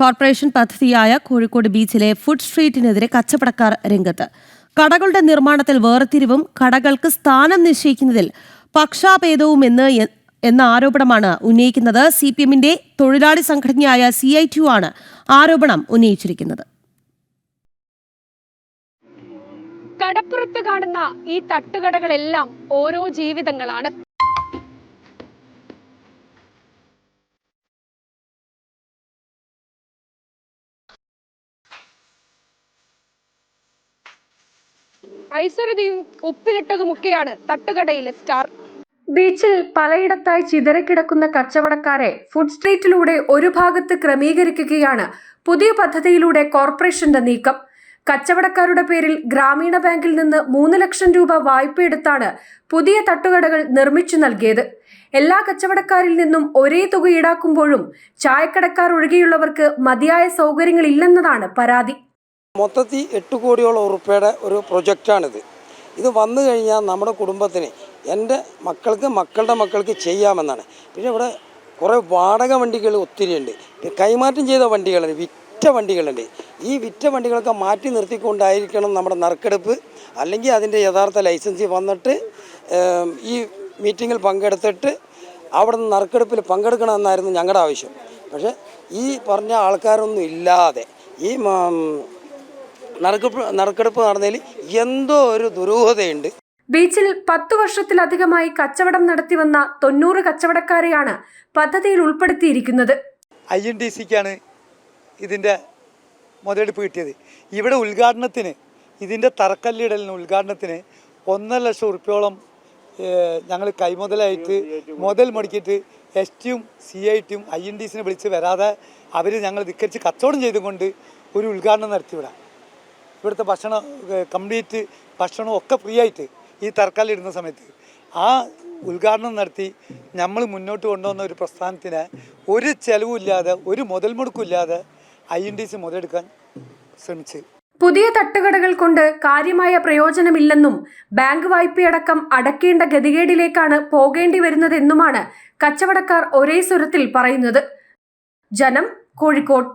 Corporation പദ്ധതിയായ കോഴിക്കോട് ബീച്ചിലെ food സ്ട്രീറ്റിനെതിരെ കച്ചവടക്കാർ രംഗത്ത്. കടകളുടെ നിർമ്മാണത്തിൽ വേർതിരിവും കടകൾക്ക് സ്ഥാനം നിശ്ചയിക്കുന്നതിൽ പക്ഷാഭേദവും എന്ന് എന്ന ആരോപണമാണ് ഉന്നയിക്കുന്നത്. സി പി എമ്മിന്റെ തൊഴിലാളി സംഘടനയായ സി ഐ ടി ആണ് ആരോപണം ഉന്നയിച്ചിരിക്കുന്നത്. കടപ്പുറത്ത് കാണുന്ന ഈ തട്ടുകടകളെല്ലാം ഓരോ ജീവിതങ്ങളാണ്. ഐശ്വര്യതയും ഉപ്പിലിട്ടതുമൊക്കെയാണ് തട്ടുകടയിലെ സ്റ്റാർ. ബീച്ചിൽ പലയിടത്തായി ചിതറിക്കിടക്കുന്ന കച്ചവടക്കാരെ ഫുഡ് സ്ട്രീറ്റിലൂടെ ഒരു ഭാഗത്ത് ക്രമീകരിക്കുകയാണ് പുതിയ പദ്ധതിയിലൂടെ കോർപ്പറേഷന്റെ നീക്കം. കച്ചവടക്കാരുടെ പേരിൽ ഗ്രാമീണ ബാങ്കിൽ നിന്ന് മൂന്ന് ലക്ഷം രൂപ വായ്പയെടുത്താണ് പുതിയ തട്ടുകടകൾ നിർമ്മിച്ചു നൽകിയത്. എല്ലാ കച്ചവടക്കാരിൽ നിന്നും ഒരേ തുക ഈടാക്കുമ്പോഴും ചായക്കടക്കാർ ഒഴികെയുള്ളവർക്ക് മതിയായ സൗകര്യങ്ങളില്ലെന്നതാണ് പരാതി. മൊത്തത്തിൽ എട്ട് കോടിയോളം ഉറുപ്പയുടെ ഒരു പ്രൊജക്റ്റാണിത്. ഇത് വന്നു കഴിഞ്ഞാൽ നമ്മുടെ കുടുംബത്തിന് എന്റെ മക്കൾക്ക് മക്കളുടെ മക്കൾക്ക് ചെയ്യാമെന്നാണ്. പിന്നെ ഇവിടെ കുറേ വാടക വണ്ടികൾ ഒത്തിരിയുണ്ട് കൈമാറ്റം ചെയ്ത വണ്ടികളുണ്ട് വിറ്റ വണ്ടികളുണ്ട്. ഈ വിറ്റ വണ്ടികളൊക്കെ മാറ്റി നിർത്തിക്കൊണ്ടായിരിക്കണം നമ്മുടെ നറുക്കെടുപ്പ്. അല്ലെങ്കിൽ അതിന്റെ യഥാർത്ഥ ലൈസൻസിൽ വന്നിട്ട് ഈ മീറ്റിങ്ങിൽ പങ്കെടുത്തിട്ട് അവിടെ നിന്ന് നറുക്കെടുപ്പിൽ പങ്കെടുക്കണമെന്നായിരുന്നു ഞങ്ങളുടെ ആവശ്യം. പക്ഷേ ഈ പറഞ്ഞ ആൾക്കാരൊന്നും ഇല്ലാതെ ഈ നറുക്കെടുപ്പ് നറുക്കെടുപ്പ് നടന്നതിൽ എന്തോ ഒരു ദുരൂഹതയുണ്ട്. ബീച്ചിൽ പത്തു വർഷത്തിലധികമായി കച്ചവടം നടത്തിവന്ന തൊണ്ണൂറ് കച്ചവടക്കാരെയാണ് പദ്ധതിയിൽ ഉൾപ്പെടുത്തിയിരിക്കുന്നത്. ഐ എൻ ഡി സിക്കാണ് ഇതിന്റെ മുതലെടുപ്പ് കിട്ടിയത്. ഇവിടെ ഉദ്ഘാടനത്തിന് ഇതിന്റെ തറക്കല്ലിടലിന് ഉദ്ഘാടനത്തിന് ഒന്നര ലക്ഷം ഉറുപ്പ്യോളം ഞങ്ങൾ കൈമുതലായിട്ട് മുതൽ മുടക്കിയിട്ട് എസ് ടിയും സി ഐ ടിയും ഐ എൻ ഡി സിനെ വിളിച്ച് വരാതെ അവർ ഞങ്ങൾ ധിക്കരിച്ച് കച്ചവടം ചെയ്തുകൊണ്ട് ഒരു ഉദ്ഘാടനം നടത്തിവിടാം. ഇവിടുത്തെ ഭക്ഷണം കംപ്ലീറ്റ് ഭക്ഷണം ഒക്കെ ഫ്രീ ആയിട്ട് ഈ തറക്കല്ലിടുന്ന സമയത്ത്. ആ ഉദ്ഘാടനം നടത്തി നമ്മൾ മുന്നോട്ട് കൊണ്ടുവന്ന ഒരു പ്രസ്ഥാനത്തിന് ഒരു ചെലവുമില്ലാതെ ഒരു മുതൽ മുടക്കില്ലാതെ ഐ എൻ ഡി സി മുതലെടുക്കാൻ ശ്രമിച്ച്. പുതിയ തട്ടുകടകൾ കൊണ്ട് കാര്യമായ പ്രയോജനമില്ലെന്നും ബാങ്ക് വായ്പയടക്കം അടക്കേണ്ട ഗതികേടിലേക്കാണ് പോകേണ്ടി വരുന്നതെന്നുമാണ് കച്ചവടക്കാർ ഒരേ സ്വരത്തിൽ പറയുന്നത്. ജനം കോഴിക്കോട്.